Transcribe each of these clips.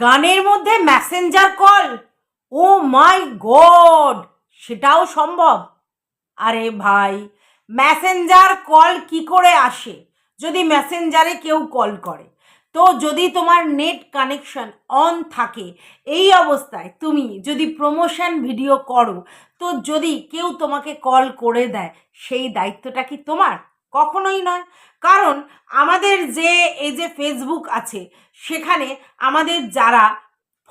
গানের মধ্যে messenger call oh my god সেটাও সম্ভব? আরে ভাই ম্যাসেঞ্জার কল কি করে আসে যদি ম্যাসেঞ্জারে কেউ কল করে? তো যদি তোমার নেট কানেকশন অন থাকে, এই অবস্থায় তুমি যদি প্রমোশন ভিডিও করো, তো যদি কেউ তোমাকে কল করে দেয়, সেই দায়িত্বটা কি তোমার? কখনোই নয়। কারণ আমাদের যে, এই যে ফেসবুক আছে, সেখানে আমাদের যারা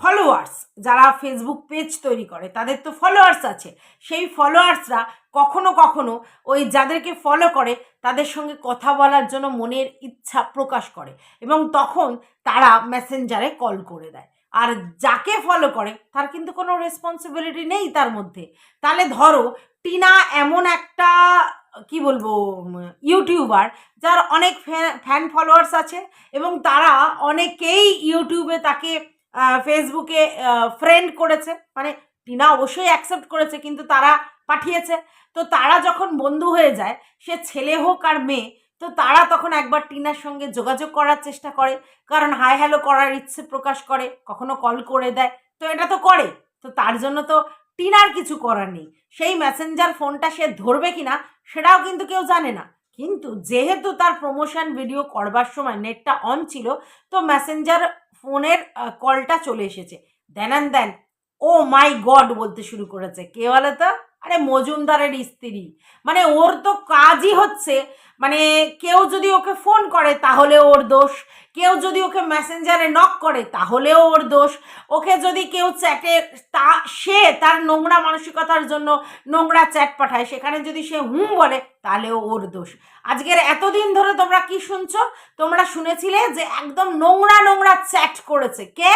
ফলোয়ার্স যারা ফেসবুক পেজ তৈরি করে, তাদের তো ফলোয়ার্স আছে। সেই ফলোয়ার্সরা কখনো কখনো ওই যাদেরকে ফলো করে, তাদের সঙ্গে কথা বলার জন্য মনের ইচ্ছা প্রকাশ করে এবং তখন তারা মেসেঞ্জারে কল করে দেয়। আর যাকে ফলো করে, তার কিন্তু কোনো রেসপন্সিবিলিটি নেই তার মধ্যে। তাহলে ধরো, টিনা এমন একটা কি বলব ইউটিউবার যার অনেক ফ্যান ফলোয়ার্স আছে এবং তারা অনেকেই ইউটিউবে তাকে ফেসবুকে ফ্রেন্ড করেছে। মানে টিনা অবশ্যই অ্যাকসেপ্ট করেছে, কিন্তু তারা পাঠিয়েছে। তো তারা যখন বন্ধু হয়ে যায়, সে ছেলে হোক আর মেয়ে, তো তারা তখন একবার টিনার সঙ্গে যোগাযোগ করার চেষ্টা করে। কারণ হাই হ্যালো করার ইচ্ছে প্রকাশ করে, কখনো কল করে দেয়। তো এটা তো করে। তো তার জন্য তো টিনার কিছু করার নেই। সেই মেসেঞ্জার ফোনটা সে ধরবে কিনা, সেটাও কিন্তু কেউ জানে না। কিন্তু যেহেতু তার প্রমোশন ভিডিও করবার সময় নেটটা অন ছিল, তো মেসেঞ্জার ফোনের কলটা চলে এসেছে। দেন and then O my god বলতে শুরু করেছে। কে বলে তো? আরে মজুমদারের স্ত্রী। মানে ওর তো কাজই হচ্ছে মানে কেউ যদি ওকে ফোন করে তাহলে ওর দোষ, কেউ যদি ওকে মেসেঞ্জারে নক করে তাহলেও ওর দোষ। ওকে যদি কেউ চ্যাটে তা, সে তার নোংরা মানসিকতার জন্য নোংরা চ্যাট পাঠায়, সেখানে যদি সে হুম বলে তাহলেও ওর দোষ। আজকের এতদিন ধরে তোমরা কি শুনছো? তোমরা শুনেছিলে যে একদম নোংরা নোংরা চ্যাট করেছে। কে?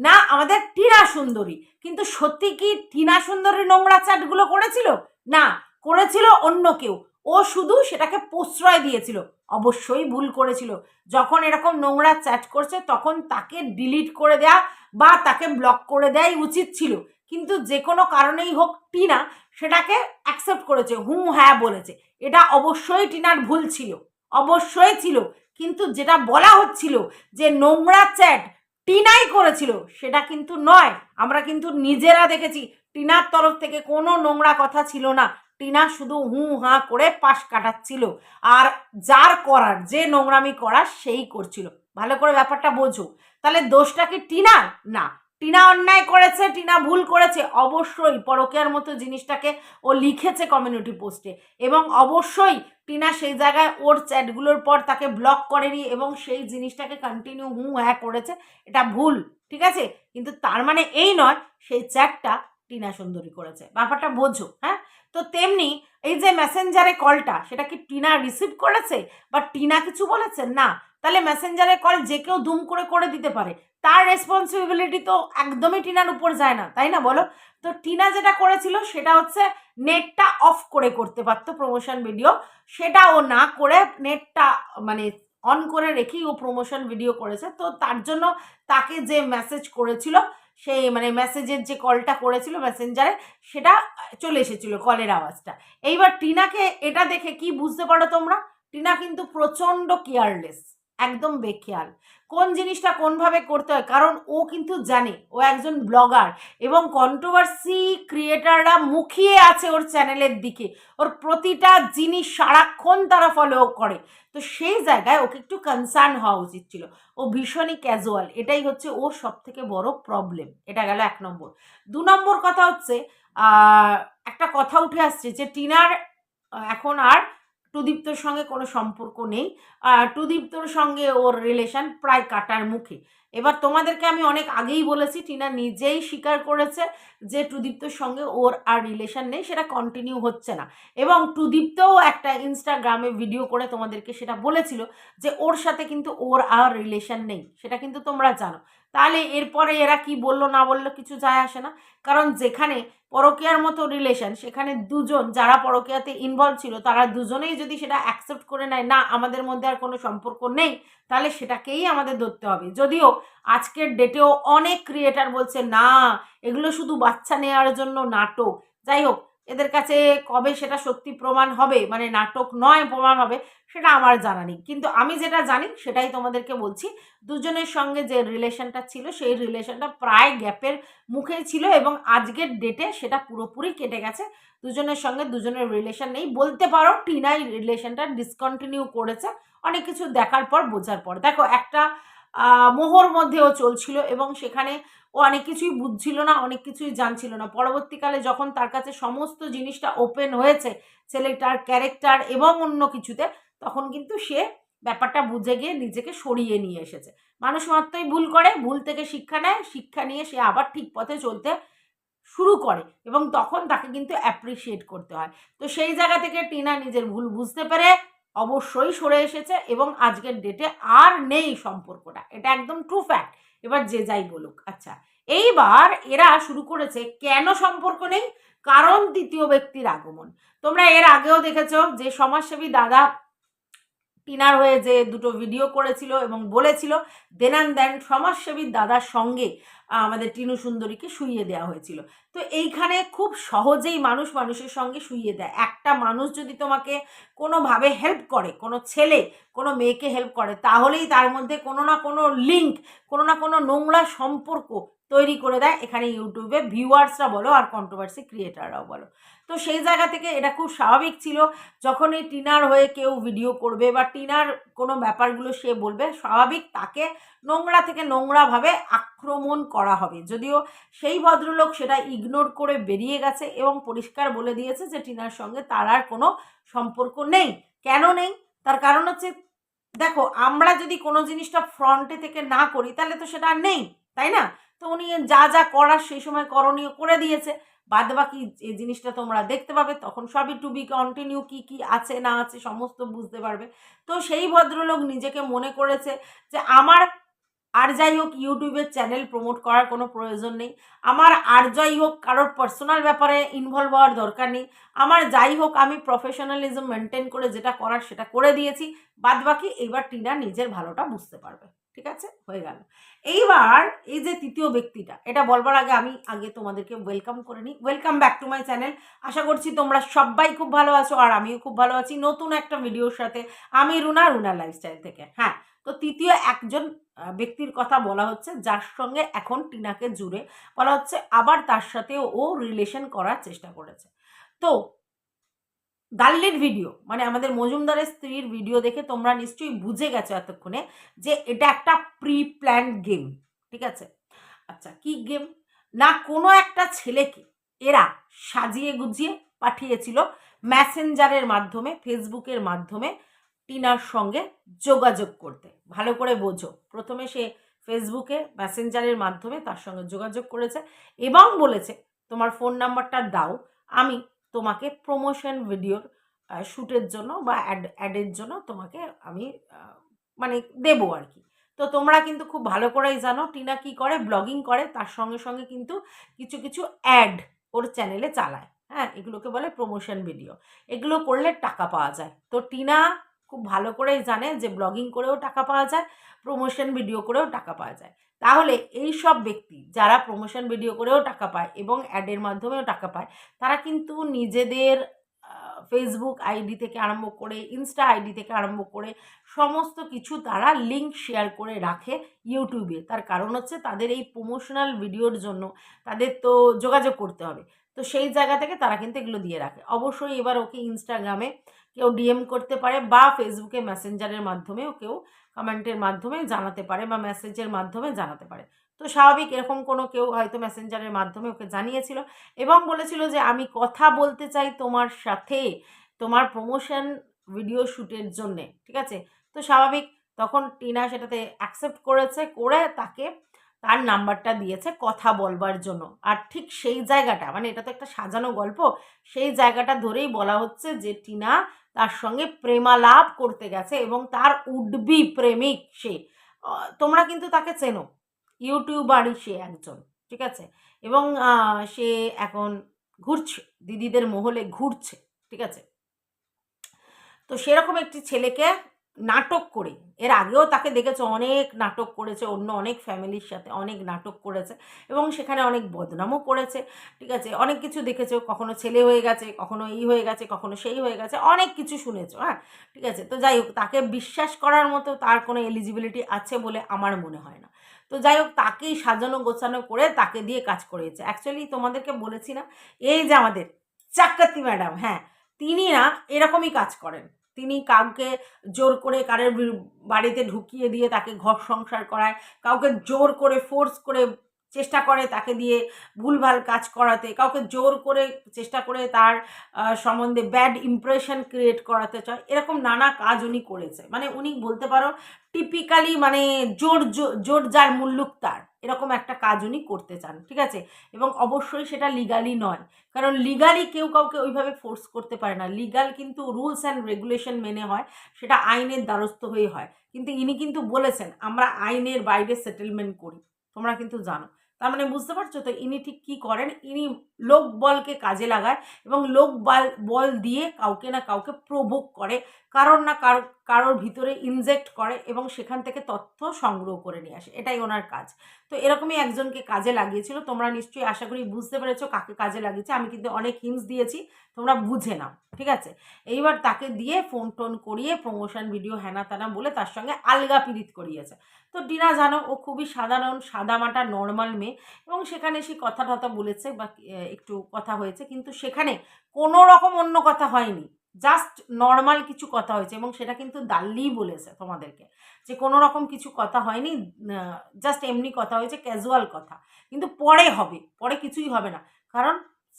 না, আমাদের টিনা সুন্দরী। কিন্তু সত্যি কি টিনা সুন্দরী নোংরা চ্যাটগুলো করেছিল? না, করেছিল অন্য কেউ। ও শুধু সেটাকে প্রশ্রয় দিয়েছিল। অবশ্যই ভুল করেছিল। যখন এরকম নোংরা চ্যাট করছে, তখন তাকে ডিলিট করে দেয়া বা তাকে ব্লক করে দেয়াই উচিত ছিল। কিন্তু যে কোনো কারণেই হোক, টিনা সেটাকে অ্যাকসেপ্ট করেছে, হুঁ হ্যাঁ বলেছে। এটা অবশ্যই টিনার ভুল ছিল। অবশ্যই ছিল। কিন্তু যেটা বলা হচ্ছিল যে নোংরা চ্যাট টিনাই করেছিল, সেটা কিন্তু নয়। আমরা কিন্তু নিজেরা দেখেছি, টিনার তরফ থেকে কোনো নোংরা কথা ছিল না। টিনা শুধু হু হাঁ করে পাশ কাটাচ্ছিল। আর যার করার, যে নোংরামি করার, সেই করছিল। ভালো করে ব্যাপারটা বোঝো। তাহলে দোষটা কি টিনার? না টিনা অন্যায় করেছে, টিনা ভুল করেছে, অবশ্যই পরকেয়ার মতো জিনিসটাকে ও লিখেছে কমিউনিটি পোস্টে এবং অবশ্যই টিনা সেই জায়গায় ওর চ্যাটগুলোর পর তাকে ব্লক করেনি এবং সেই জিনিসটাকে কন্টিনিউ হু হ্যাঁ করেছে, এটা ভুল, ঠিক আছে? কিন্তু তার মানে এই নয়, সেই চ্যাটটা টিনা সুন্দরী করেছে। ব্যাপারটা বোঝো হ্যাঁ? তো তেমনি এই যে মেসেঞ্জারে কলটা সেটা কি টিনা রিসিভ করেছে? বা টিনা কিছু বলেছে? না। তাহলে মেসেঞ্জারে কল যে কেউ দুম করে করে দিতে পারে। তার রেসপন্সিবিলিটি তো একদমই টিনার উপর যায় না, তাই না বলো? তো টিনা যেটা করেছিল সেটা হচ্ছে নেটটা অফ করে করতে পারতো প্রমোশন ভিডিও সেটা ও না করে নেটটা মানে অন করে রেখেই ও প্রমোশন ভিডিও করেছে, তো তার জন্য তাকে যে মেসেজ করেছিল সেই মানে মেসেজের যে কলটা করেছিল মেসেঞ্জারে সেটা চলে এসেছিল কলের আওয়াজটা। এইবার টিনাকে এটা দেখে কি বুঝতে পারো তোমরা? টিনা কিন্তু প্রচণ্ড কেয়ারলেস একদম বেখেয়াল। কোন জিনিসটা কোনভাবে করতে হয়? কারণ ও কিন্তু জানে, ও একজন ব্লগার এবং কন্ট্রোভার্সি ক্রিয়েটাররা মুখিয়ে আছে ওর চ্যানেলের দিকে। ওর প্রতিটা জিনিস সারাক্ষণ তারা ফলো করে। তো সেই জায়গায় ওকে একটু কনসার্ন হওয়া উচিত ছিল। ও ভীষণই ক্যাজুয়াল এটাই হচ্ছে ওর সব থেকে বড় প্রবলেম এটা গেল এক নম্বর। দু নম্বর কথা হচ্ছে একটা কথা উঠে আসছে যে টিনার এখন আর টুদীপ্তর সঙ্গে কোনো সম্পর্ক নেই। আর টুদীপ্তর সঙ্গে ওর রিলেশন প্রায় কাটার মুখে। এবার তোমাদেরকে আমি অনেক আগেই বলেছি, টিনা নিজেই স্বীকার করেছে যে টুদীপ্তর সঙ্গে ওর আর রিলেশন নেই, সেটা কন্টিনিউ হচ্ছে না। এবং টুদীপ্তও একটা ইনস্টাগ্রামে ভিডিও করে তোমাদেরকে সেটা বলেছিল যে ওর সাথে কিন্তু ওর আর রিলেশন নেই, সেটা কিন্তু তোমরা জানো। তাহলে এরপরে এরা কি বলল না বলল কিছু যায় আসে না। কারণ যেখানে পরকীয়ার মতো রিলেশন সেখানে দুজন যারা পরকিয়াতে ইনভলভ ছিল, তারা দুজনেই যদি সেটা অ্যাকসেপ্ট করে নেয়, না, আমাদের মধ্যে আর কোনো সম্পর্ক নেই, তাহলে সেটাকেই আমাদের ধরতে হবে। যদিও আজকের ডেটেও অনেক ক্রিয়েটার বলছে, না, এগুলো শুধু বাচ্চা নেওয়ার জন্য নাটক। যাই হোক এদের কাছে কবে সেটা সত্যি প্রমাণ হবে? মানে নাটক নয়, প্রমাণ হবে, সেটা আমার জানা নেই। কিন্তু আমি যেটা জানি, সেটাই তোমাদেরকে বলছি, দুজনের সঙ্গে যে রিলেশনটা ছিল, সেই রিলেশনটা প্রায় গ্যাপের মুখে ছিল এবং আজকের ডেটে সেটা পুরোপুরি কেটে গেছে। দুজনের সঙ্গে দুজনের রিলেশন নেই। বলতে পারো, টিনাই রিলেশনটা ডিসকন্টিনিউ করেছে, অনেক কিছু দেখার পর, বোঝার পর। দেখো, একটা মোহর মধ্যেও চলছিল এবং সেখানে ও অনেক কিছুই বুঝছিল না, অনেক কিছুই জানছিল না। পরবর্তীকালে যখন তার কাছে সমস্ত জিনিসটা ওপেন হয়েছে, ছেলেটার ক্যারেক্টার এবং অন্য কিছুতে, তখন কিন্তু সে ব্যাপারটা বুঝে গিয়ে নিজেকে সরিয়ে নিয়ে এসেছে। মানুষ মাত্রই ভুল করে, ভুল থেকে শিক্ষা নেয়, শিক্ষা নিয়ে সে আবার ঠিক পথে চলতে শুরু করে এবং তখন তাকে কিন্তু অ্যাপ্রিসিয়েট করতে হয়। তো সেই জায়গা থেকে টিনা নিজের ভুল বুঝতে পেরে অবশ্যই সরে এসেছে এবং আজকের ডেটে আর নেই সম্পর্কটা। এটা একদম ট্রু ফ্যাক্ট এবার যে যাই বলুক আচ্ছা। এইবার এরা শুরু করেছে কেন সম্পর্ক নেই? কারণ দ্বিতীয় ব্যক্তির আগমন। তোমরা এর আগেও দেখেছ যে সমাজসেবী দাদা টিনার হয়ে যে দুটো ভিডিও করেছিল এবং বলেছিল দেনান দেন সমাজসেবী দাদার সঙ্গে আমাদের টিনু সুন্দরীকে শুইয়ে দেওয়া হয়েছিল। তো এইখানে খুব সহজেই মানুষ মানুষের সঙ্গে শুইয়ে দেয়। একটা মানুষ যদি তোমাকে কোনোভাবে হেল্প করে, কোনো ছেলে, কোনো মেয়েকে হেল্প করে, তাহলেই তার মধ্যে কোনো না কোনো লিঙ্ক কোনো না কোনো নোংরা সম্পর্ক তৈরি করে দেয়। এখানে ইউটিউবে ভিউয়ার্সরা বলো আর কন্ট্রোভার্সি ক্রিয়েটাররাও বলো। তো সেই জায়গা থেকে এটা খুব স্বাভাবিক ছিল যখন এই টিনার হয়ে কেউ ভিডিও করবে বা টিনার কোনো ব্যাপারগুলো সে বলবে, স্বাভাবিক তাকে নোংরা থেকে নোংরাভাবে আক্রমণ করা হবে। যদিও সেই ভদ্রলোক সেটা ইগনোর করে বেরিয়ে গেছে এবং পরিষ্কার বলে দিয়েছে যে টিনার সঙ্গে তার আর কোনো সম্পর্ক নেই। কেন নেই? তার কারণ হচ্ছে, দেখো, আমরা যদি কোনো জিনিসটা ফ্রন্টে থেকে না করি, তাহলে তো সেটা নেই, তাই না? তো উনি যা যা করার সেই সময় করণীয় করে দিয়েছে। বাদ বাকি এই জিনিসটা তোমরা দেখতে পাবে, তখন সবই টু বি কন্টিনিউ কি কি আছে, না আছে, সমস্ত বুঝতে পারবে। তো সেই ভদ্রলোক নিজেকে মনে করেছে যে, আমার আর যাই হোক ইউটিউবের চ্যানেল প্রমোট করার কোনো প্রয়োজন নেই। আমার আর যাই হোক, কারোর পার্সোনাল ব্যাপারে ইনভলভ হওয়ার দরকার নেই। আমার যাই হোক, আমি প্রফেশনালিজম মেনটেন করে যেটা করার সেটা করে দিয়েছি। বাদ বাকি এইবার টিনা নিজের ভালোটা বুঝতে পারবে। ঠিক আছে? হয়ে গেল। এইবার এই যে তৃতীয় ব্যক্তিটা, এটা বলবার আগে আমি আগে তোমাদেরকে ওয়েলকাম করে নিই। Welcome back to my channel আশা করছি তোমরা সবাই খুব ভালো আছো আর আমিও খুব ভালো আছি নতুন একটা ভিডিওর সাথে। আমি রুনা রুনা লাইফস্টাইল থেকে হ্যাঁ? তো তৃতীয় একজন ব্যক্তির কথা বলা হচ্ছে যার সঙ্গে এখন টিনাকে জুড়ে। বলা হচ্ছে আবার তার সাথে ও রিলেশন করার চেষ্টা করেছে। তো গাল্লির ভিডিও মানে আমাদের মজুমদারের স্ত্রীর ভিডিও দেখে তোমরা নিশ্চয়ই বুঝে গেছো এতক্ষণে যে এটা একটা প্রি প্ল্যান গেম ঠিক আছে? আচ্ছা কি গেম না, কোনো একটা ছেলেকে এরা সাজিয়ে গুজিয়ে পাঠিয়েছিল ম্যাসেঞ্জারের মাধ্যমে, ফেসবুকের মাধ্যমে টিনার সঙ্গে যোগাযোগ করতে। ভালো করে বোঝো। প্রথমে সে ফেসবুকে ম্যাসেঞ্জারের মাধ্যমে তার সঙ্গে যোগাযোগ করেছে এবং বলেছে, তোমার ফোন নাম্বারটা দাও, আমি তোমাকে প্রমোশন ভিডিওর শ্যুটের জন্য বা অ্যাড অ্যাডের জন্য তোমাকে আমি মানে দেবো আর কি। তো তোমরা কিন্তু খুব ভালো করেই জানো টিনা কি করে ব্লগিং করে, তার সঙ্গে সঙ্গে কিন্তু কিছু কিছু অ্যাড ওর চ্যানেলে চালায়। হ্যাঁ এগুলোকে বলে প্রমোশন ভিডিও এগুলো করলে টাকা পাওয়া যায়। তো টিনা খুব ভালো করেই জানে যে ব্লগিং করেও টাকা পাওয়া যায় প্রমোশন ভিডিও করেও টাকা পাওয়া যায়। তাহলে এই সব ব্যক্তি যারা প্রমোশন ভিডিও করেও টাকা পায় এবং অ্যাডের মাধ্যমেও টাকা পায়, তারা কিন্তু নিজেদের ফেসবুক আইডি থেকে আরম্ভ করে ইনস্টা আইডি থেকে আরম্ভ করে সমস্ত কিছু তারা লিঙ্ক শেয়ার করে রাখে ইউটিউবে তার কারণ হচ্ছে তাদের এই প্রমোশনাল ভিডিওর জন্য তাদের তো যোগাযোগ করতে হবে। তো সেই জায়গা থেকে তারা কিন্তু এগুলো দিয়ে রাখে। অবশ্যই এবার ওকে ইনস্টাগ্রামে কেউ ডিএম করতে পারে বা ফেসবুকে মেসেঞ্জারের মাধ্যমেও কেউ কমেন্টের মাধ্যমে জানাতে পারে বা মেসেজের মাধ্যমে জানাতে পারে। তো স্বাভাবিক এরকম কোনো কেউ হয়তো মেসেঞ্জারের মাধ্যমে ওকে জানিয়েছিল এবং বলেছিল যে, আমি কথা বলতে চাই তোমার সাথে, তোমার প্রমোশন ভিডিও শ্যুটের জন্যে। ঠিক আছে? তো স্বাভাবিক, তখন টিনা সেটাতে অ্যাকসেপ্ট করেছে, করে তাকে তার নাম্বারটা দিয়েছে কথা বলবার জন্য। আর ঠিক সেই জায়গাটা মানে এটা তো একটা সাজানো গল্প, সেই জায়গাটা ধরেই বলা হচ্ছে যে টিনা তার সঙ্গে প্রেমালাপ করতে গেছে এবং তার উডবি প্রেমিক সে। তোমরা কিন্তু তাকে চেনো। ইউটিউবারই সে একজন, ঠিক আছে? এবং সে এখন ঘুরছে, দিদিদের মহলে ঘুরছে, ঠিক আছে? তো সেরকম একটি ছেলেকে নাটক করে। এর আগেও তাকে দেখেছ, অনেক নাটক করেছে, অন্য অনেক ফ্যামিলির সাথে অনেক নাটক করেছে এবং সেখানে অনেক বদনামও করেছে, ঠিক আছে? অনেক কিছু দেখেছ, কখনো ছেলে হয়ে গেছে, কখনো এই হয়ে গেছে, কখনো সেই হয়ে গেছে, অনেক কিছু শুনেছো হ্যাঁ? ঠিক আছে? তো যাই হোক, তাকে বিশ্বাস করার মতো তার কোনো এলিজিবিলিটি আছে বলে আমার মনে হয় না। তো যাই হোক, তাকেই সাজানো গোছানো করে তাকে দিয়ে কাজ করিয়েছে। অ্যাকচুয়ালি তোমাদেরকে বলেছি না এই যে আমাদের চাক্কাতি ম্যাডাম হ্যাঁ তিনি না এরকমই কাজ করেন। তিনি কাউকে জোর করে কারের বাড়িতে ঢুকিয়ে দিয়ে তাকে ঘর সংসার করায়, কাউকে জোর করে ফোর্স করে চেষ্টা করে তাকে দিয়ে ভুলভাল কাজ করাতে, কাউকে জোর করে চেষ্টা করে তার সম্বন্ধে ব্যাড ইমপ্রেশন ক্রিয়েট করাতে চায়, এরকম নানা কাজ উনি করেছে। মানে উনি বলতে পারো টিপিক্যালি মানে জোর জোর যার মুল্লুক তার। এরকম একটা কাজ উনি করতে চান, ঠিক আছে? এবং অবশ্যই সেটা লিগালি নয়। কারণ লিগালি কেউ কাউকে ওইভাবে ফোর্স করতে পারে না। লিগাল কিন্তু রুলস অ্যান্ড রেগুলেশন মেনে হয়, সেটা আইনের দ্বারস্থ হয়ে হয়। কিন্তু ইনি কিন্তু বলেছেন, আমরা আইনের বাইরে সেটেলমেন্ট করি। তোমরা কিন্তু জানো। তার মানে বুঝতে পারছ তো, ইনি ঠিক কী করেন? ইনি লোক বলকে কাজে লাগায় এবং লোক বল দিয়ে কাউকে না কাউকে প্রভোগ করে। কারোর না কারও, কারোর ভিতরে ইনজেক্ট করে এবং সেখান থেকে তথ্য সংগ্রহ করে নিয়ে আসে। এটাই ওনার কাজ। তো এরকমই একজনকে কাজে লাগিয়েছিল। তোমরা নিশ্চয়ই আশা করি বুঝতে পেরেছ কাকে কাজে লাগিয়েছে। আমি কিন্তু অনেক হিন্টস দিয়েছি, তোমরা বুঝে নাও, ঠিক আছে? এইবার তাকে দিয়ে ফোন টোন করিয়ে প্রমোশন ভিডিও হ্যানা তানা বলে তার সঙ্গে আলগা পিরিত করিয়েছে। তো টিনা জানো, ও খুবই সাধারণ, সাদামাটা নর্মাল মেয়ে এবং সেখানে সে কথা টথা বলেছে বা একটু কথা হয়েছে। কিন্তু সেখানে কোনো রকম অন্য কথা হয়নি। জাস্ট নর্মাল কিছু কথা হয়েছে এবং সেটা কিন্তু দাল্লি বলেছে তোমাদেরকে। যে কোনো রকম কিছু কথা হয়নি জাস্ট এমনি কথা হয়েছে ক্যাজুয়াল কথা। কিন্তু পরে হবে, পরে কিছুই হবে না। কারণ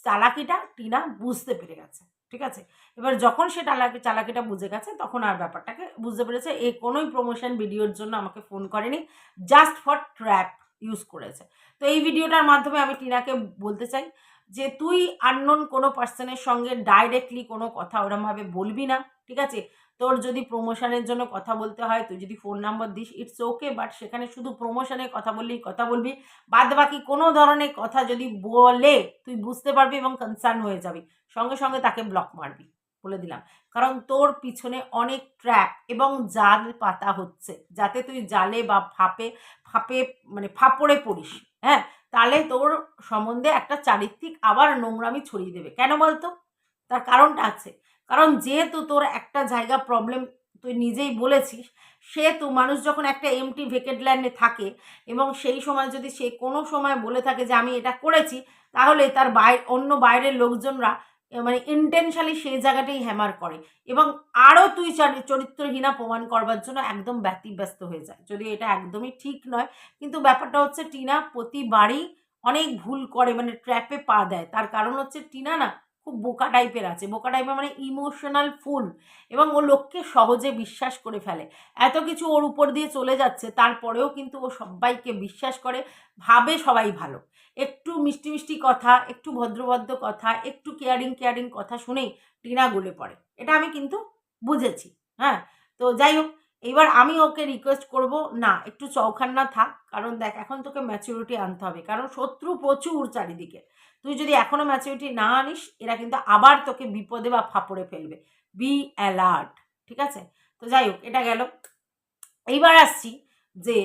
চালাকিটা টিনা বুঝতে পেরে গেছে, ঠিক আছে? এবার যখন সে চালাকি, চালাকিটা বুঝে গেছে, তখন আর ব্যাপারটাকে বুঝতে পেরেছে। এ কোনোই প্রমোশন ভিডিওর জন্য আমাকে ফোন করেনি জাস্ট ফর ট্র্যাপ ইউজ করেছে। তো এই ভিডিওটার মাধ্যমে আমি টিনাকে বলতে চাই যে তুই আননোন কোনো পার্সনের সঙ্গে ডাইরেক্টলি কোনো কথা ওরমভাবে বলবি না, ঠিক আছে? তোর যদি প্রমোশনের জন্য কথা বলতে হয়, তুই যদি ফোন নাম্বার দিস ইটস ওকে বাট সেখানে শুধু প্রমোশনের কথা বললেই কথা বলবি। বাদ বাকি কোনো ধরনের কথা যদি বলে, তুই বুঝতে পারবি এবং কনসার্ন হয়ে যাবি। সঙ্গে সঙ্গে তাকে ব্লক মারবি, বলে দিলাম। কারণ তোর পিছনে অনেক ট্র্যাপ এবং জাল পাতা হচ্ছে, যাতে তুই জালে বা ফাপে ফাপে মানে ফাপড়ে পড়িস হ্যাঁ? তাহলে তোর সম্বন্ধে একটা চারিত্রিক আবার নোংরামি ছড়িয়ে দেবে। কেন বলতো? তার কারণটা আছে। কারণ যেহেতু তোর একটা জায়গা প্রবলেম তুই নিজেই বলেছিস, সেহেতু মানুষ যখন একটা এমটি ভেকেট ল্যান্ডে থাকে এবং সেই সময় যদি সে কোনো সময় বলে থাকে যে আমি এটা করেছি, তাহলে তার বাইরে অন্য বাইরের লোকজনরা মানে ইন্টেনশালি সেই জায়গাটাই হ্যামার করে। এবং আরও তুই চারি- চরিত্রহীনা প্রমাণ করবার জন্য একদম ব্যতিব্যস্ত হয়ে যায়। যদি এটা একদমই ঠিক নয়, কিন্তু ব্যাপারটা হচ্ছে টিনা প্রতিবারই অনেক ভুল করে মানে ট্র্যাপে পা দেয়। তার কারণ হচ্ছে টিনা না খুব বোকা টাইপের আছে। বোকা টাইপের মানে ইমোশনাল ফুল এবং ও লোককে সহজে বিশ্বাস করে ফেলে। এত কিছু ওর উপর দিয়ে চলে যাচ্ছে, তারপরেও কিন্তু ও সবাইকে বিশ্বাস করে, ভাবে সবাই ভালো। একটু মিষ্টি মিষ্টি কথা, একটু ভদ্রভদ্র কথা, একটু কেয়ারিং কেয়ারিং কথা শুনেই টিনা গলে পড়ে। এটা আমি কিন্তু বুঝেছি হ্যাঁ? তো যাই হোক, এবার আমি ওকে রিকোয়েস্ট করব, না, একটু চৌখান্না থাক, কারণ দেখ, এখন তোকে ম্যাচুরিটি আনতে হবে। কারণ শত্রু প্রচুর চারিদিকে। তুই যদি এখনও ম্যাচুরিটি না আনিস, এরা কিন্তু আবার তোকে বিপদে বা ফাপড়ে ফেলবে। বি অ্যালার্ট ঠিক আছে? তো যাই হোক, এটা গেল। এইবার আসছি যে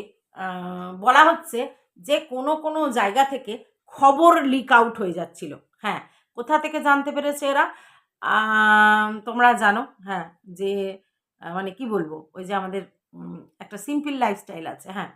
বলা হচ্ছে যে কোনো কোনো জায়গা থেকে খবর লিক আউট হয়ে যাচ্ছিল। হ্যাঁ কোথা থেকে জানতে পেরেছে এরা? তোমরা জানো হ্যাঁ যে মানে কি বলব, ওই যে আমাদের একটা সিম্পল লাইফস্টাইল আছে হ্যাঁ।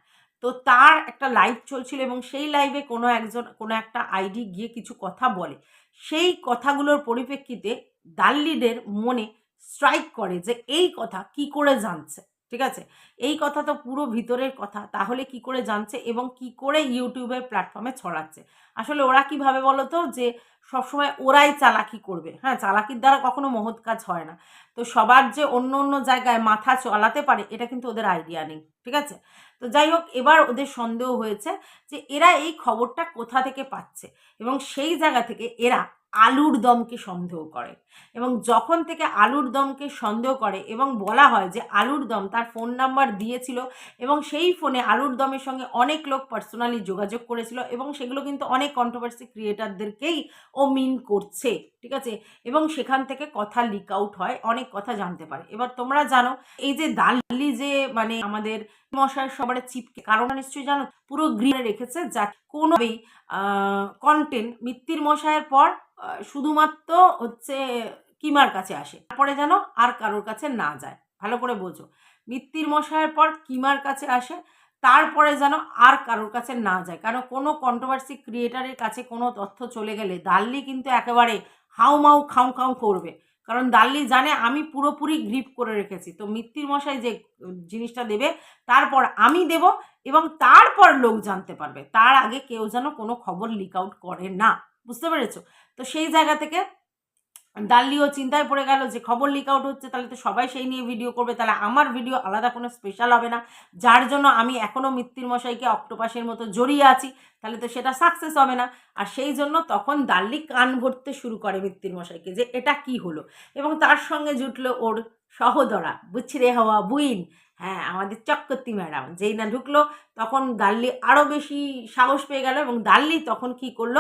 তো তার একটা লাইভ চলছিল এবং সেই লাইভে কোনো একজন, কোনো একটা আইডি গিয়ে কিছু কথা বলে। সেই কথাগুলোর পরিপ্রেক্ষিতে দাল্লিদের মনে স্ট্রাইক করে যে এই কথা কি করে জানছে। ঠিক আছে? এই কথা তো পুরো ভিতরের কথা। তাহলে কি করে জানছে এবং কি করে ইউটিউবের প্ল্যাটফর্মে ছড়াচ্ছে? আসলে ওরা কীভাবে বলো তো যে, সবসময় ওরাই চালাকি করবে। হ্যাঁ চালাকির দ্বারা কখনো মহৎ কাজ হয় না। তো সবার যে অন্য অন্য জায়গায় মাথা চলাতে পারে, এটা কিন্তু ওদের আইডিয়া নেই। ঠিক আছে? তো যাই হোক, এবার ওদের সন্দেহ হয়েছে যে, এরা এই খবরটা কোথা থেকে পাচ্ছে? এবং সেই জায়গা থেকে এরা আলুর দমকে সন্দেহ করে। এবং যখন থেকে আলুর দমকে সন্দেহ করে এবং বলা হয় যে আলুর দম তার ফোন নাম্বার দিয়েছিল এবং সেই ফোনে আলুর দমের সঙ্গে অনেক লোক পার্সোনালি যোগাযোগ করেছিল এবং সেগুলো কিন্তু অনেক কন্ট্রোভার্সি ক্রিয়েটারদেরকেই ও মিন করছে, ঠিক আছে? এবং সেখান থেকে কথা লিক আউট হয়, অনেক কথা জানতে পারে। এবার তোমরা জানো, এই যে দাল্লি যে মানে আমাদের মশার সবার চিপকে, কারণ নিশ্চয়ই জানো, পুরো গ্রিনে রেখেছে যা কোনোভাবেই কন্টেন্ট মিত্তির মশায়ের পর শুধুমাত্র হচ্ছে কিমার কাছে আসে। তারপরে যেন আর কারোর কাছে না যায়। ভালো করে বোঝো। মিত্তির মশায়ের পর কিমার কাছে আসে, তারপরে যেন আর কারোর কাছে না যায়। কারণ কোনো কন্ট্রোভার্সি ক্রিয়েটারের কাছে কোনো তথ্য চলে গেলে দাল্লি কিন্তু একেবারে হাউ মাউ খাউ খাউ করবে। কারণ দাল্লি জানে আমি পুরোপুরি গ্রিপ করে রেখেছি। তো মিত্তির মশাই যে জিনিসটা দেবে, তারপর আমি দেব এবং তারপর লোক জানতে পারবে। তার আগে কেউ যেন কোনো খবর লিক আউট করে না। বুঝতে পেরেছ? তো সেই জায়গা থেকে দাল্লিও চিন্তায় পড়ে গেল যে খবর লিক আউট হচ্ছে, তাহলে তো সবাই সেই নিয়ে ভিডিও করবে। তাহলে আমার ভিডিও আলাদা কোনো স্পেশাল হবে না। যার জন্য আমি এখনও মৃত্যুর মশাইকে অক্টোপাসের মতো জড়িয়ে আছি, তাহলে তো সেটা সাকসেস হবে না। আর সেই জন্য তখন দাল্লি কান ভরতে শুরু করে মৃত্যুর মশাইকে যে এটা কি হলো? এবং তার সঙ্গে জুটলো ওর সহদরা রে হওয়া, বুইন। হ্যাঁ আমাদের চক্রবর্তী ম্যাডাম। যেই না ঢুকলো, তখন দাল্লি আরও বেশি সাহস পেয়ে গেল এবং দাল্লি তখন কি করল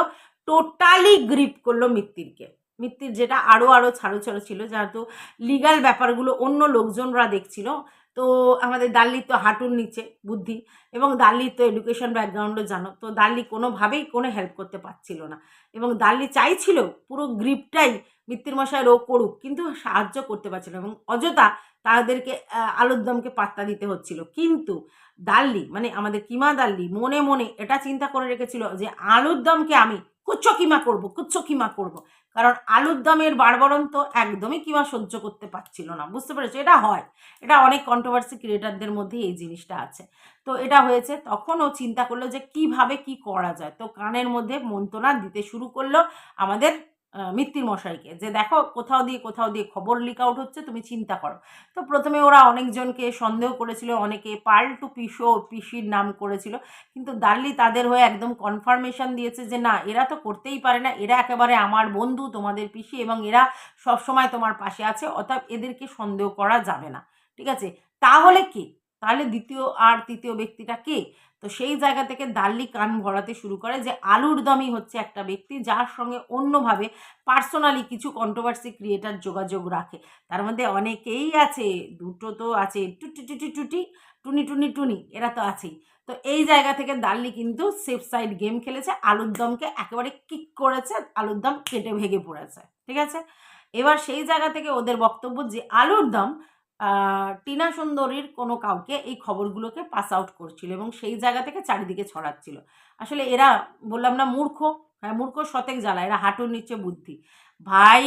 টোটালি গ্রিপ করল মিত্তিরকে। মিত্তির যেটা আরও আরও ছাড়ো ছাড়ো ছিল যেহেতু লিগাল ব্যাপারগুলো অন্য লোকজনরা দেখছিল তো আমাদের দাল্লির তো হাঁটুর নিচে বুদ্ধি এবং দাল্লির তো এডুকেশন ব্যাকগ্রাউন্ডও জানো তো দাল্লি কোনোভাবেই কোনো হেল্প করতে পারছিল না। এবং দাল্লি চাইছিল পুরো গ্রিপটাই মিত্তির মশাই রোগ করুক কিন্তু সাহায্য করতে পারছিল এবং অযথা তাদেরকে আহ, আলুর দমকে পাত্তা দিতে হচ্ছিল। কিন্তু দাল্লি মানে আমাদের কিমা দাল্লি মনে মনে এটা চিন্তা করে রেখেছিল যে আলুর দমকে আমি কুচ্ছ কিমা করব কুচ্ছ কিমা করব। কারণ আলুর দামের বাড়বরণ তো একদমই কিমা সহ্য করতে পারছিল না, বুঝতে পেরেছ? এটা হয়, এটা অনেক কন্ট্রোভার্সি ক্রিয়েটারদের মধ্যে এই জিনিসটা আছে। তো এটা হয়েছে, তখন ও চিন্তা করল যে কীভাবে কি করা যায়? তো কানের মধ্যে মন্ত্রণা দিতে শুরু করল আমাদের মিত্তির মশাইকে যে দেখো কোথাও দিয়ে কোথাও দিয়ে খবর লিক আউট হচ্ছে, তুমি চিন্তা করো। তো প্রথমে ওরা অনেকজনকে সন্দেহ করেছিল, অনেকে পাল টু পিসো পিসির নাম করেছিল, কিন্তু দাল্লি তাদের হয়ে একদম কনফার্মেশন দিয়েছে যে না, এরা তো করতেই পারে না, এরা একেবারে আমার বন্ধু, তোমাদের পিসি, এবং এরা সবসময় তোমার পাশে আছে অর্থাৎ এদেরকে সন্দেহ করা যাবে না। ঠিক আছে? তাহলে কি? তাহলে দ্বিতীয় আর তৃতীয় ব্যক্তিটা কে? তো সেই জায়গা থেকে দাল্লি কান ভরাতে শুরু করে যে আলুর দমই হচ্ছে একটা ব্যক্তি যার সঙ্গে অন্যভাবে পার্সোনালি কিছু কন্ট্রোভার্সি ক্রিয়েটার যোগাযোগ রাখে। তার মধ্যে অনেকেই আছে, দুটো তো আছে টুটি টুটি টুটি টুনি টুনি টুনি, এরা তো আছেই। তো এই জায়গা থেকে দাল্লি কিন্তু সেফ সাইড গেম খেলেছে, আলুর দমকে একেবারে কিক করেছে, আলুর দম কেটে ভেঙে পড়েছে, ঠিক আছে? এবার সেই জায়গা থেকে ওদের বক্তব্য যে আলুর দম টিনা সুন্দরীর কোনো কাউকে এই খবরগুলোকে পাস আউট করছিল এবং সেই জায়গা থেকে চারিদিকে ছড়াচ্ছিল। আসলে এরা, বললাম না মূর্খ হ্যাঁ মূর্খ শতেক জ্বালা, এরা হাঁটুর নিচে বুদ্ধি। ভাই,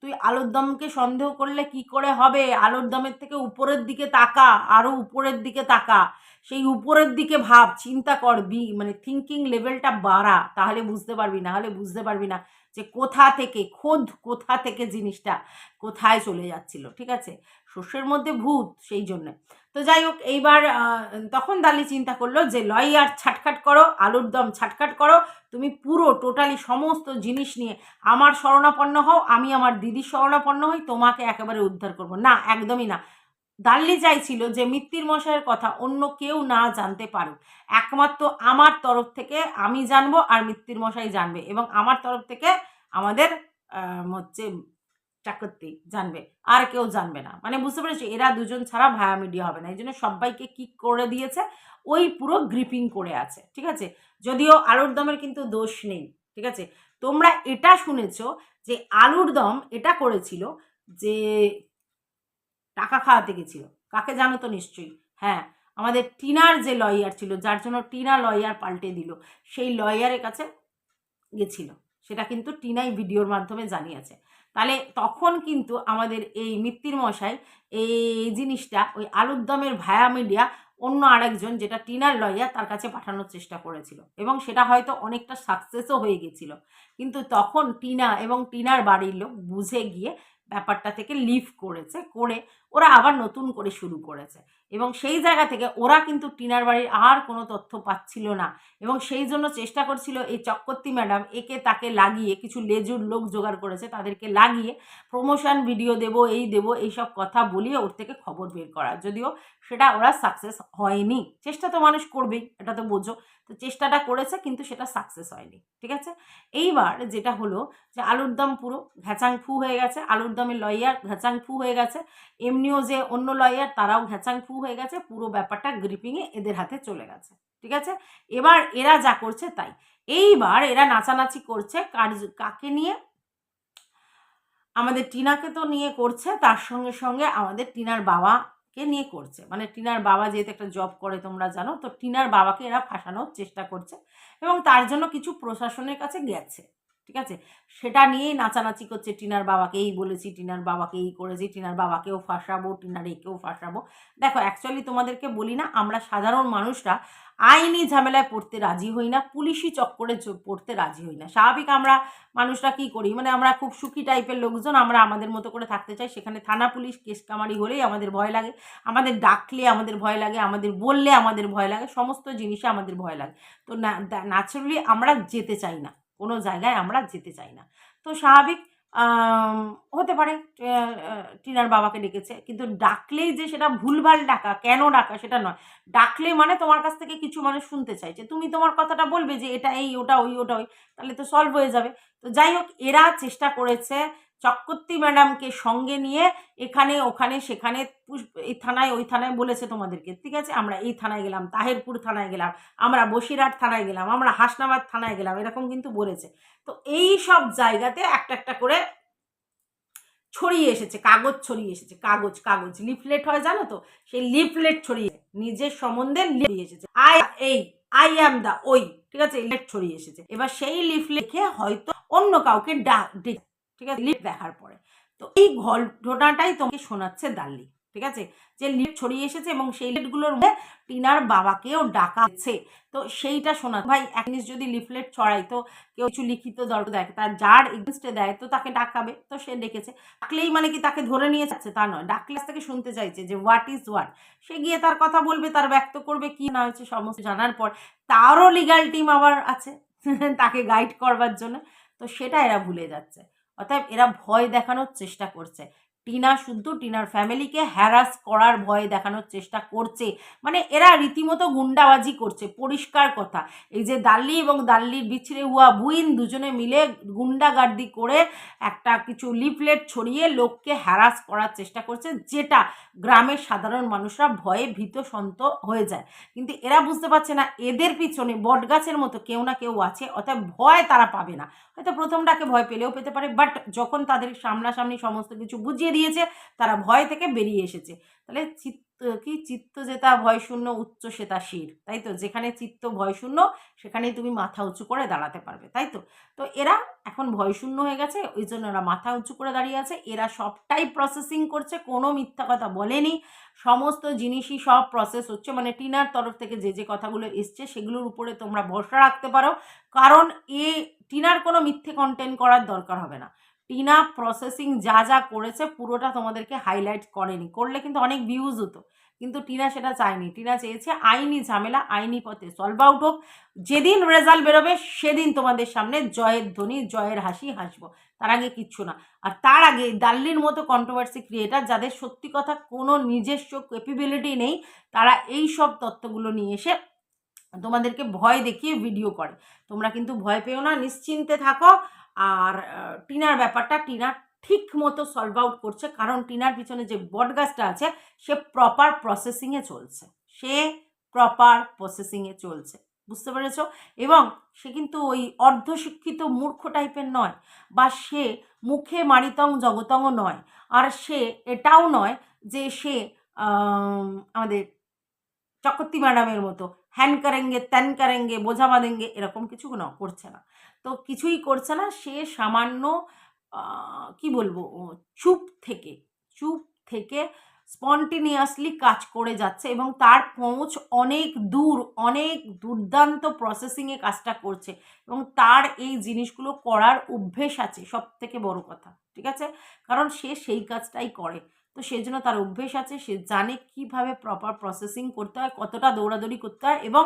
তুই আলুর দমকে সন্দেহ করলে কি করে হবে? আলুর দমের থেকে উপরের দিকে তাকা আরও উপরের দিকে তাকা। সেই উপরের দিকে ভাব, চিন্তা কর, বি মানে থিঙ্কিং লেভেলটা বাড়া, তাহলে বুঝতে পারবি, না হলে বুঝতে পারবি না যে কোথা থেকে, খোদ কোথা থেকে জিনিসটা কোথায় চলে যাচ্ছিল, ঠিক আছে? শস্যের মধ্যে ভূত সেই জন্য। তো যাই হোক, এইবার তখন দালি চিন্তা করল যে, লয়ার, ছাটখাট করো, আলুর দম ছাটখাট করো, তুমি পুরো, টোটালি সমস্ত জিনিস নিয়ে আমার শরণাপন্ন হও, আমি আমার দিদির শরণাপন্ন হই, তোমাকে একেবারে উদ্ধার করব। না, একদমই না। দাল্লি চাইছিল যে, মিত্তির মশাইয়ের কথা অন্য কেউ না জানতে পারুক। একমাত্র আমার তরফ থেকে আমি জানব আর মিত্তির মশাই জানবে এবং আমার তরফ থেকে আমাদের হচ্ছে চাকরতি জানবে। আর কেউ জানবে না। মানে বুঝতে পেরেছি? এরা দুজন ছাড়া ভায়া মিডিয়া হবে না। এই জন্য সবাইকে কিক করে দিয়েছে? ওই পুরো গ্রিপিং করে আছে। ঠিক আছে? যদিও আলুর দমের কিন্তু দোষ নেই। ঠিক আছে? তোমরা এটা শুনেছ যে আলুর দম এটা করেছিল যে টাকা খাওয়াতে গেছিল। কাকে জানো তো নিশ্চয়ই? হ্যাঁ আমাদের টিনার যে লয়ার ছিল, যার জন্য টিনা লয়ার পাল্টে দিল, সেই লয়ারের কাছে গেছিল। সেটা কিন্তু টিনাই ভিডিওর মাধ্যমে জানিয়েছে। তাহলে তখন কিন্তু আমাদের এই মিত্তির মশাই এই জিনিসটা, ওই আলুর দমের ভায়া মিডিয়া অন্য আরেকজন যেটা টিনার লয়া তার কাছে পাঠানোর চেষ্টা করেছিল এবং সেটা হয়তো অনেকটা সাকসেসও হয়ে গেছিল। কিন্তু তখন টিনা এবং টিনার বাড়ির লোক বুঝে গিয়ে ব্যাপারটা থেকে লিভ করেছে, করে ওরা আবার নতুন করে শুরু করেছে। এবং সেই জায়গা থেকে ওরা কিন্তু টিনার বাড়ির আর কোনো তথ্য পাচ্ছিল না। এবং সেই জন্য চেষ্টা করছিল এই চক্রবর্তী ম্যাডাম একে তাকে লাগিয়ে কিছু লেজুর লোক জোগাড় করেছে, তাদেরকে লাগিয়ে প্রমোশন ভিডিও দেবো, এই দেবো এইসব কথা বলিয়ে ওর থেকে খবর বের করা। যদিও সেটা ওরা সাকসেস হয়নি। চেষ্টা তো মানুষ করবেই, এটা তো বোঝো। তো চেষ্টাটা করেছে কিন্তু সেটা সাকসেস হয়নি, ঠিক আছে? এইবার যেটা হলো যে আলুর দম পুরো ঘ্যাচাং ফু হয়ে গেছে আলুর দমের লয়ার ঘ্যাচাং ফু হয়ে গেছে। এমনিও যে অন্য লয়ার তারাও ঘ্যাচাং ফু হয়ে গেছে, পুরো ব্যাপারটা গ্রিপিংয়ে এদের হাতে চলে গেছে, ঠিক আছে? এবার এরা যা করছে তাই। এইবার এরা নাচানাচি করছে, কার কাকে নিয়ে? আমাদের টিনাকে তো নিয়ে করছে, তার সঙ্গে সঙ্গে আমাদের টিনার বাবাকে নিয়ে করছে। মানে টিনার বাবা যেহেতু একটা জব করে তোমরা জানো, তো টিনার বাবাকে এরা ফাঁসানোর চেষ্টা করছে এবং তার জন্য কিছু প্রশাসনের কাছে গেছে। ঠিক আছে? সেটা নিয়েই নাচানাচি করছে টিনার বাবাকে, এই বলেছি টিনার বাবাকে, এই করেছি, টিনার বাবাকেও ফাঁসাবো, টিনার একেও ফাঁসাবো। দেখো অ্যাকচুয়ালি তোমাদেরকে বলি না, আমরা সাধারণ মানুষরা আইনি ঝামেলায় পড়তে রাজি হই না, পুলিশি চক্করে পড়তে রাজি হই না। স্বাভাবিক আমরা মানুষরা কি করি? মানে আমরা খুব সুখী টাইপের লোকজন, আমরা আমাদের মতো করে থাকতে চাই। সেখানে থানা পুলিশ কেস কামারি হলেই আমাদের ভয় লাগে। আমাদের ডাকলে আমাদের ভয় লাগে, আমাদের বললে আমাদের ভয় লাগে, সমস্ত জিনিসে আমাদের ভয় লাগে। তো ন্যাচারালি আমরা যেতে চাই না। কোনো জায়গায় আমরা যেতে চাই না। তো স্বাভাবিক হতে পারে টিনার বাবাকে ডেকেছে, কিন্তু ডাকলেই যে সেটা ভুলভাল ডাকা, কেন ডাকা সেটা নয়। ডাকলে মানে তোমার কাছ থেকে কিছু মানে শুনতে চাইছে তুমি তোমার কথাটা বলবে যে, এটা এই, ওটা ওই ওটা ওই, তাহলে তো সলভ হয়ে যাবে। তো যাই হোক, এরা চেষ্টা করেছে চক্রবর্তী ম্যাডামকে সঙ্গে নিয়ে এখানে, ওখানে, সেখানে এই থানায়, ওই থানায় বলেছে তোমাদেরকে, ঠিক আছে? আমরা এই থানায় গেলাম, তাহেরপুর থানায় গেলাম, আমরা বসিরহাট থানায় গেলাম, আমরা হাসনাবাদ থানায় গেলাম, এরকম কিন্তু বলেছে। তো এই সব জায়গাতে একটা একটা করে ছড়িয়ে এসেছে, কাগজ ছড়িয়ে এসেছে, কাগজ কাগজ, লিফলেট হয়, জানো তো? সেই লিফলেট ছড়িয়ে নিজের সম্বন্ধে এসেছে। আই, এই, আই অ্যাম দা ওই, ঠিক আছে? লিফলেট ছড়িয়ে এসেছে। এবার সেই লিফলেট হয়তো অন্য কাউকে ডেকে ঠিক আছে লিফট দেখার পরে। তো এই ঘটনাটাই তোমাকে শোনাচ্ছে দাল্লি ঠিক আছে? যে লিফট ছড়িয়ে এসেছে এবং সেই লিফটগুলোর মধ্যে টিনার বাবাকেও ডাকাচ্ছে তো সেইটা শোনা, ভাই, এক জিনিস যদি লিফলেট ছড়াই তো কেউ কিছু লিখিত দরকার দেয়, তার যার এগেনস্টে দেয়, তো তাকে ডাকাবে, তো সে ডেকেছে। ডাকলেই মানে কি তাকে ধরে নিয়ে যাচ্ছে? তা নয়, ডাকলে থেকে শুনতে চাইছে যে হোয়াট ইজ হোয়াট সে গিয়ে তার কথা বলবে, তার ব্যক্ত করবে, কি না হয়েছে সমস্ত জানার পর তারও লিগাল টিম আবার আছে, তাকে গাইড করবার জন্য। তো সেটা এরা ভুলে যাচ্ছে। অতএব এরা ভয় দেখানোর চেষ্টা করছে। টিনা শুদ্ধ, টিনার ফ্যামিলিকে হ্যারাস করার ভয় দেখানোর চেষ্টা করছে। মানে এরা রীতিমতো গুন্ডাবাজি করছে, পরিষ্কার কথা। এই যে দাল্লি এবং দাল্লির বিছড়ে হুয়া বুইন দুজনে মিলে গুন্ডাগার্দি করে একটা কিছু লিফলেট ছড়িয়ে লোককে হ্যারাস করার চেষ্টা করছে, যেটা গ্রামের সাধারণ মানুষরা ভয়ে ভীত সন্ত হয়ে যায়। কিন্তু এরা বুঝতে পারছে না, এদের পিছনে বটগাছের মতো কেউ না কেউ আছে অর্থাৎ ভয় তারা পাবে না। হয়তো প্রথমটাকে ভয় পেলেও পেতে পারে বাট যখন তাদের সামনাসামনি সমস্ত কিছু বুঝিয়ে দিয়েছে, তারা ভয় থেকে বেরিয়ে এসেছে। তাহলে চিত্ত, কি চিত্ত জেতা ভয় শূন্য, উচ্চ সেতা শির, তাই তো? যেখানে চিত্ত ভয় শূন্য, সেখানেই তুমি মাথা উঁচু করে দাঁড়াতে পারবে, তাই তো? তো এরা এখন ভয় শূন্য হয়ে গেছে, ওই জন্য এরা মাথা উঁচু করে দাঁড়িয়ে আছে। এরা সবটাই প্রসেসিং করছে, কোনো মিথ্যা কথা বলেনি। সমস্ত জিনিসই সব প্রসেস হচ্ছে মানে টিনার তরফ থেকে যে যে কথাগুলো এসছে, সেগুলোর উপরে তোমরা ভরসা রাখতে পারো। কারণ এ, টিনার কোনো মিথ্যে কন্টেন্ট করার দরকার হবে না। টিনা প্রসেসিং যা যা করেছে পুরোটা তোমাদেরকে হাইলাইট করেনি। করলে কিন্তু অনেক ভিউজ হতো, কিন্তু টিনা সেটা চায়নি। টিনা চেয়েছে আইনি ঝামেলা, আইনি পথে সলভ আউট হোক। যেদিন রেজাল্ট বেরোবে সেদিন তোমাদের সামনে জয়ের ধ্বনি, জয়ের হাসি হাসবো। তার আগে কিচ্ছু না। আর তার আগে দাল্লির মতো কন্ট্রোভার্সি ক্রিয়েটার যাদের সত্যি কথা কোনো নিজস্ব ক্যাপেবিলিটি নেই, তারা এই সব তত্ত্বগুলো নিয়ে এসে তোমাদেরকে ভয় দেখিয়ে ভিডিও করে। তোমরা কিন্তু ভয় পেও না, নিশ্চিন্তে থাকো। আর টিনার ব্যাপারটা টিনা ঠিক মতো সলভ আউট করছে, কারণ টিনার পিছনে যে বটগাছটা আছে, সে প্রপার প্রসেসিংয়ে চলছে। সে প্রপার প্রসেসিংয়ে চলছে। বুঝতে পেরেছ? এবং সে কিন্তু ওই অর্ধশিক্ষিত মূর্খ টাইপের নয়, বা সে মুখে মারিতং জগতং নয়, আর সে এটাও নয় যে সে আমাদের চক্রবর্তী ম্যাডামের মতো হ্যান কারেঙ্গে, ত্যান কারেঙ্গে, বোঝা বাঁধেঙ্গে, এরকম কিছু না করছে না। তো কিছুই করছে না, সে সামান্য কি বলব চুপ থেকে চুপ থেকে স্পন্টিনিয়াসলি কাজ করে যাচ্ছে এবং তার পৌঁছ অনেক দূর, অনেক দুর্দান্ত প্রসেসিংয়ে কাজটা করছে এবং তার এই জিনিসগুলো করার অভ্যেস আছে সব থেকে বড় কথা, ঠিক আছে? কারণ সে সেই কাজটাই করে। তো সেই জন্য তার অভ্যেস আছে, সে জানে কীভাবে প্রপার প্রসেসিং করতে হয়, কতটা দৌড়াদৌড়ি করতে হয় এবং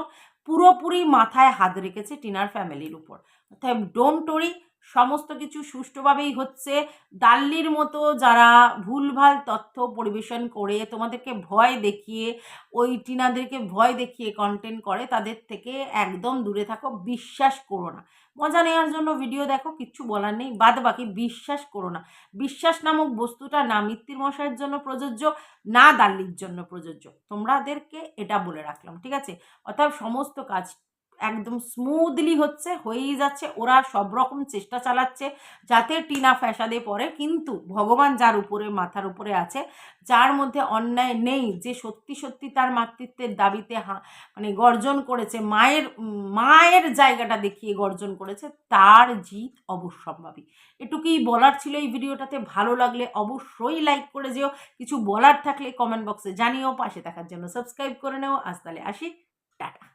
পুরোপুরি মাথায় হাত রেখেছে টিনার ফ্যামিলির উপর। অর্থাৎ ডোন্ট ওরি সমস্ত কিছু সুষ্ঠুভাবেই হচ্ছে। ডাল্লির মতো যারা ভুলভাল তথ্য পরিবেশন করে, তোমাদেরকে ভয় দেখিয়ে, ওই টিনাদেরকে ভয় দেখিয়ে কন্টেন্ট করে, তাদের থেকে একদম দূরে থাকো, বিশ্বাস করো না। মজা নেওয়ার জন্য ভিডিও দেখো, কিচ্ছু বলার নেই। বাদ বাকি বিশ্বাস করো না। বিশ্বাস নামক বস্তুটা না মিত্তির মশাইয়ের জন্য প্রযোজ্য, না দাল্লির জন্য প্রযোজ্য। তোমরাদেরকে এটা বলে রাখলাম, ঠিক আছে? অর্থাৎ সমস্ত কাজ একদম স্মুথলি হচ্ছে, হয়েই যাচ্ছে, ওরা সব রকম চেষ্টা চালাচ্ছে যাতে টিনা ফ্যাসাদে পড়ে। কিন্তু ভগবান যার উপরে, মাথার উপরে আছে, যার মধ্যে অন্যায় নেই, যে সত্যি সত্যি তার মাতৃত্বের দাবিতে মানে গর্জন করেছে, মায়ের মায়ের জায়গাটা দেখিয়ে গর্জন করেছে, তার জিত অবশ্যম্ভাবী। এটুকুই বলার ছিল এই ভিডিওটাতে। ভালো লাগলে অবশ্যই লাইক করে যেও। কিছু বলার থাকলে কমেন্ট বক্সে জানিও। পাশে থাকার জন্য সাবস্ক্রাইব করে নেও। আজ তাহলে আসি। টাটা।